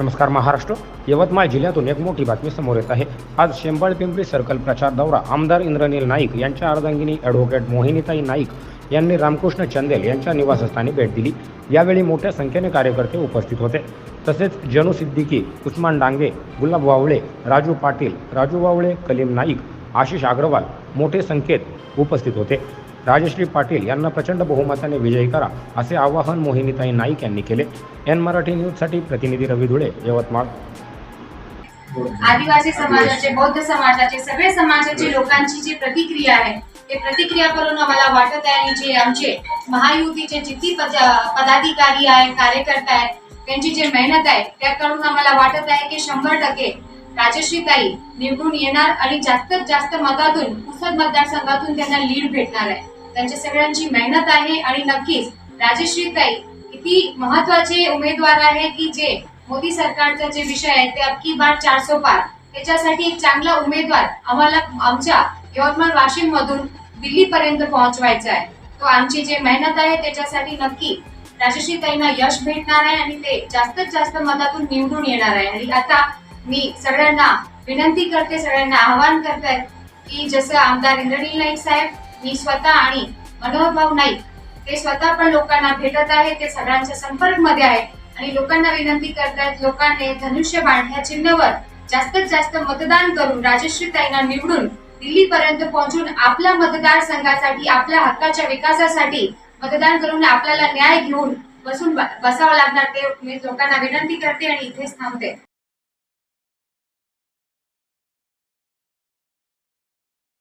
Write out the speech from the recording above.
नमस्कार महाराष्ट्र. यवतमाळ जिल्ह्यातून एक मोठी बातमी समोर येत आहे. आज शेंबाळ पिंपरी सर्कल प्रचार दौरा. आमदार इंद्रनील नाईक यांच्या अर्धांगिनी ॲडव्होकेट मोहिनीताई नाईक यांनी रामकृष्ण चंदेल यांच्या निवासस्थानी भेट दिली. यावेळी मोठ्या संख्येने कार्यकर्ते उपस्थित होते. तसेच जनू सिद्दीकी उस्मान डांगे गुलाब वावळे राजू पाटील राजू वावळे कलीम नाईक आशिष अग्रवाल मोठे संख्येत उपस्थित होते. राजश्री पाटील यांना प्रचंड बहुमताने विजयी करा असे आवाहन मोहिनीताई नाईक यांनी केले. एन मराठी न्यूजसाठी प्रतिनिधी रवी धुळे यवतमाळ. आदिवासी समाजाचे बौद्ध समाजाचे सगळे समाजाचे लोकांची जी प्रतिक्रिया आहे ते प्रतिक्रिया करून आम्हाला वाटत आहे आणि जे आमचे महायुतीचे जितकी पदाधिकारी आहे कार्यकर्ता आहेत त्यांची जी मेहनत आहे त्या करून आम्हाला वाटत आहे की शंभर टक्के राजश्रीताई निवडून येणार आणि जास्तीत जास्त मतातून पुसद मतदारसंघातून त्यांना लीड भेटणार आहे. त्यांच्या सगळ्यांची मेहनत आहे आणि नक्कीच राजश्रीताई किती महत्त्वाचे उमेदवार आहे की जे मोदी सरकारचा जे विषय आहे ते अबकी बार चारसो पार. त्याच्यासाठी एक चांगला उमेदवार आम्हाला आमच्या यवतमाळ वाशिम मधून दिल्ली पर्यंत पोहोचवायचा आहे. तो आमची जे मेहनत आहे त्याच्यासाठी नक्की राजश्रीताईंना यश भेटणार आहे आणि ते जास्तीत जास्त मतातून निवडून येणार आहे. आणि आता मी सगळ्यांना विनंती करते सगळ्यांना आवाहन करते की जसं आमदार इंद्रनील नाईक साहेब मी स्वतः आणि मनोभाव नाईक ते स्वतः पण लोकांना भेटत आहे ते सगळ्यांच्या संपर्कमध्ये आहे आणि लोकांना विनंती करतायत लोकांनी धनुष्य बाण ह्या चिन्हावर जास्तीत जास्त मतदान करून राजश्री राजश्रीताईंना निवडून दिल्ली पर्यंत पोहोचून आपल्या मतदारसंघासाठी आपल्या हक्काच्या विकासासाठी मतदान करून आपल्याला न्याय घेऊन बसून बसावं लागणार ते मी लोकांना विनंती करते आणि इथेच थांबते.